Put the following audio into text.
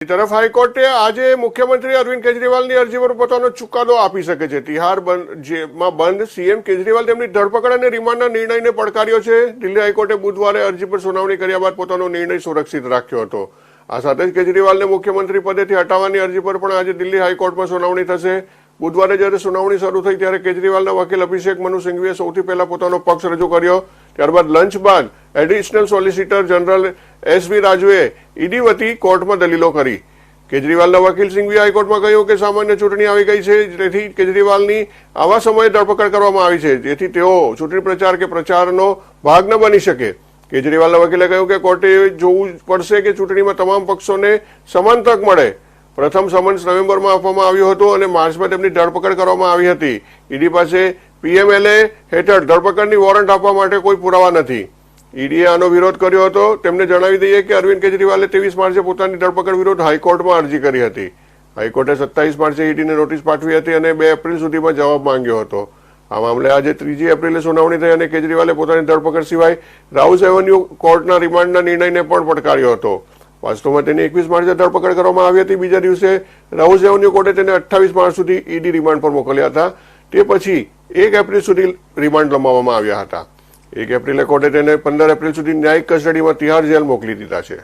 તરફ હાઈકોર્ટે આજે મુખ્યમંત્રી અરવિંદ કેજરીવાલની અરજી પર પોતાનો ચુકાદો આપી શકે છે. તિહાર જેમાં બંધ સીએમ કેજરીવાલ તેમની ધરપકડ અને રિમાન્ડના નિર્ણયને પડકાર્યો છે. દિલ્હી હાઈકોર્ટે બુધવારે અરજી પર સુનાવણી કર્યા બાદ પોતાનો નિર્ણય સુરક્ષિત રાખ્યો હતો. આ સાથે જ કેજરીવાલને મુખ્યમંત્રી પદેથી હટાવવાની અરજી પર પણ આજે દિલ્હી હાઈકોર્ટમાં સુનાવણી થશે. બુધવારે જ્યારે સુનાવણી શરૂ થઈ ત્યારે કેજરીવાલના વકીલ અભિષેક મનુ સિંઘવીએ સૌથી પહેલા પોતાનો પક્ષ રજૂ કર્યો. ત્યારબાદ લંચ બાદ એડિશનલ સોલિસિટર જનરલ એસવી રાજુએ ઈડી વતી કોર્ટમાં દલીલો કરી. કેજરીવાલના વકીલ સિંઘવી હાઈકોર્ટમાં કહ્યું કે સામાન્ય ચૂંટણી આવી ગઈ છે તેથી કેજરીવાલની આવા સમયે ધરપકડ કરવામાં આવી છે. જેથી તેઓ ચૂંટણી પ્રચાર કે પ્રચારનો ભાગ ન બની શકે. કેજરીવાલના વકીલે કહ્યું કે કોર્ટે જોવું પડશે કે ચૂંટણીમાં તમામ પક્ષોને સમાન તક મળે. પ્રથમ સમન્સ નવેમ્બરમાં આપવામાં આવ્યું હતું અને માર્ચમાં તેમની ધરપકડ કરવામાં આવી હતી. ઈડી પાસે પીએમએલએ હેઠળ ધરપકડની વોરંટ આપવા માટે કોઈ પુરાવા નથી. ઈડીએ આનો વિરોધ કર્યો હતો. તેમને જણાવી દઈએ કે અરવિંદ કેજરીવાલે ત્રેવીસ માર્ચે પોતાની ધરપકડ વિરુદ્ધ હાઈકોર્ટમાં અરજી કરી હતી. હાઈકોર્ટે સત્તાવીસ માર્ચે ઈડીને નોટિસ પાઠવી હતી અને બે એપ્રિલ સુધીમાં જવાબ માંગ્યો હતો. આ મામલે આજે ત્રીજી એપ્રિલે સુનાવણી થઈ અને કેજરીવાલે પોતાની ધરપકડ સિવાય રાઉસ એવન્યુ કોર્ટના રિમાન્ડના નિર્ણયને પણ પડકાર્યો હતો. વાસ્તવમાં તેની એકવીસ માર્ચે ધરપકડ કરવામાં આવી હતી. બીજા દિવસે રાઉસ એવન્યુ કોર્ટે તેને અઠ્ઠાવીસ માર્ચ સુધી ઈડી રિમાન્ડ પર મોકલ્યા હતા. તે પછી એક એપ્રિલ સુધી રિમાન્ડ લંબાવવામાં આવ્યા હતા. એક એપ્રિલે કોર્ટે તેને પંદર એપ્રિલ સુધી ન્યાયિક કસ્ટડીમાં તિહાર જેલ મોકલી દીધા છે.